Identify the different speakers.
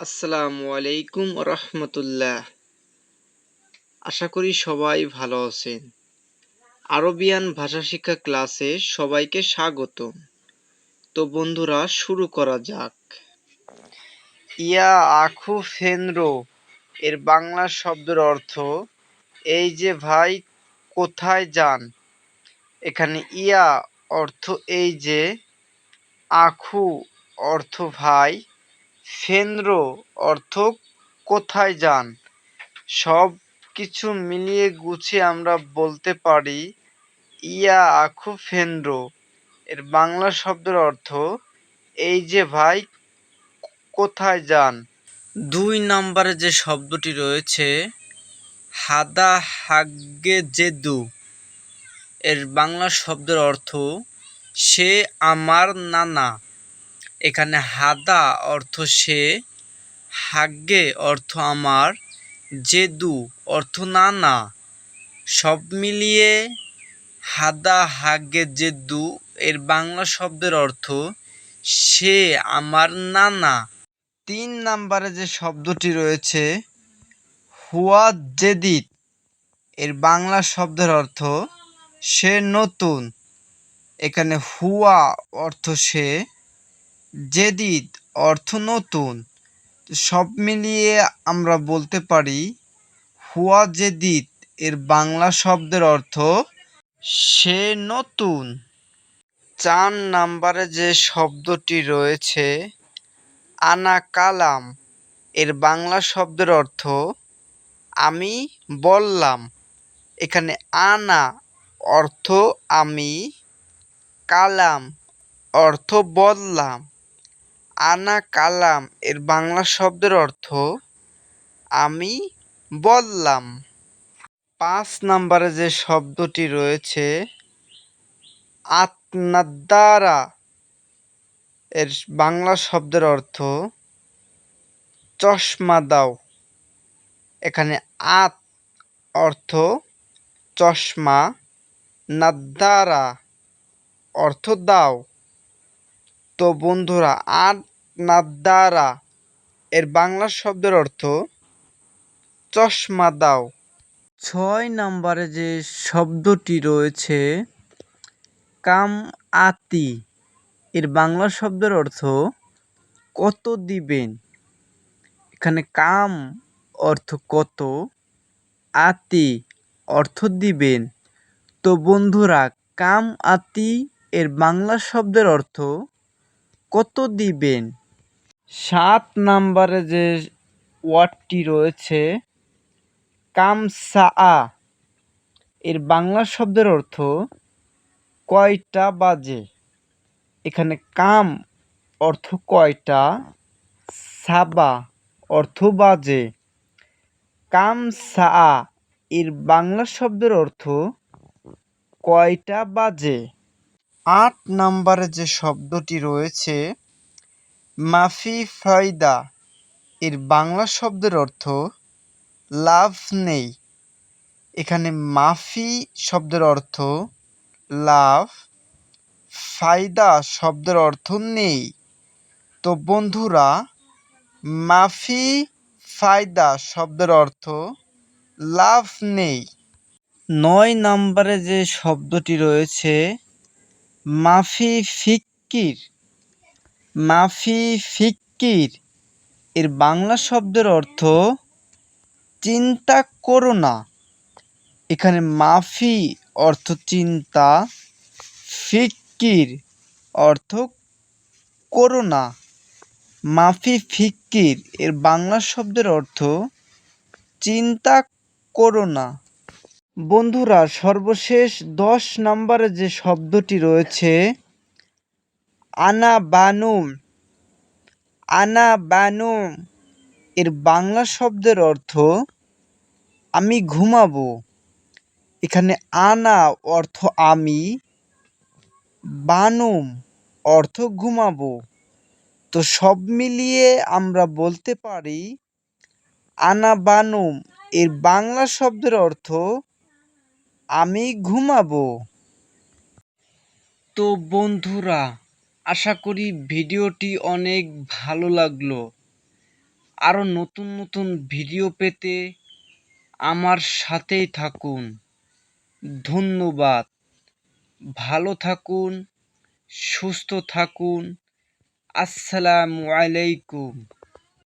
Speaker 1: আসসালামু আলাইকুম রহমতুল্লাহ। আশা করি সবাই ভালো আছেন। আরবিয়ান ভাষা শিক্ষা ক্লাসে সবাইকে স্বাগত তো বন্ধুরা, শুরু করা যাক। ইয়া আখু ফেনরো, এর বাংলা শব্দের অর্থ, এই যে ভাই, কোথায় যান? এখানে ইয়া অর্থ এই যে আখু অর্থ ভাই ফেন্দ্র অর্থ কোথায় যান? সব কিছু মিলিয়ে গুছিয়ে আমরা বলতে পারি, ইয়া আখু ফেন্দ্র। এর বাংলা শব্দের অর্থ, এই যে ভাই, কোথায় যান? দুই নম্বরে যে শব্দটি রয়েছে, হাদা হাগ্গে জেদু। এর বাংলা শব্দের অর্থ, সে আমার নানা। এখানে হাদা অর্থ সে, হাগ্গে অর্থ আমার, জেদু অর্থ নানা। সব মিলিয়ে হাদা, হাগ্গে, জেদু এর বাংলা শব্দের অর্থ সে, আমার নানা। তিন নাম্বারে যে শব্দটি রয়েছে, হুয়া জেদিত এর বাংলা শব্দের অর্থ সে নতুন। এখানে হুয়া অর্থ সে জেদিদ, অর্থ নতুন। সব মিলিয়ে আমরা বলতে পারি, হুয়া জেদিদ, এর বাংলা শব্দের অর্থ, সে নতুন। চার নাম্বারে যে শব্দটি রয়েছে আনা কালাম এর বাংলা শব্দের অর্থ, আমি বললাম। এখানে আনা, অর্থ আমি, কালাম, অর্থ বললাম। আনা কালাম এর বাংলা শব্দের অর্থ আমি বললাম। পাঁচ নাম্বারে যে শব্দটি রয়েছে, আতনাদ্দারা, এর বাংলা শব্দের অর্থ চশমা দাও। এখানে আত অর্থ চশমা, নাদ্দারা অর্থ দাও। তো বন্ধুরা আর নাদ্দারা। এর বাংলা শব্দের অর্থ, চশমা দাও। ছয় নম্বরে যে শব্দটি রয়েছে, কাম আতি, এর বাংলা শব্দের অর্থ, কত দিবেন। এখানে কাম অর্থ কত, আতি অর্থ দিবেন। তো বন্ধুরা, কাম আতি এর বাংলা শব্দের অর্থ, কত দিবেন। সাত নাম্বারে যে ওয়ার্ডটি রয়েছে কামসা এর বাংলা শব্দের অর্থ কয়টা বাজে? এখানে কাম অর্থ কয়টা? সাবা অর্থ বাজে। কাম সা এর বাংলা শব্দের অর্থ কয়টা বাজে? আট নাম্বারে যে শব্দটি রয়েছে মাফি ফায়দা এর বাংলা শব্দের অর্থ লাভ নেই। এখানে মাফি শব্দের অর্থ লাভ ফায়দা শব্দের অর্থ নেই। তো বন্ধুরা, মাফি ফায়দা শব্দের অর্থ লাভ নেই। নয় নম্বরে যে শব্দটি রয়েছে, মাফি ফিক্কির। মাফি ফিক্কির এর বাংলা শব্দের অর্থ, চিন্তা করো না। এখানে মাফি অর্থ চিন্তা, ফিক্কির অর্থ করো না। মাফি ফিক্কির এর বাংলা শব্দের অর্থ, চিন্তা করো না। বন্ধুরা, সর্বশেষ দশ নম্বরে যে শব্দটি রয়েছে আনা বানুম আনা বানুম এর বাংলা শব্দের অর্থ, আমি ঘুমাবো। এখানে আনা অর্থ আমি, বানুম অর্থ ঘুমাবো। তো সব মিলিয়ে আমরা বলতে পারি আনা বানুম এর বাংলা শব্দের অর্থ, আমি ঘুমাবো। তো বন্ধুরা আশা করি ভিডিওটি অনেক ভালো লাগল। আরও নতুন নতুন ভিডিও পেতে আমার সাথেই থাকুন। ধন্যবাদ। ভালো থাকুন, সুস্থ থাকুন। আসসালামু আলাইকুম।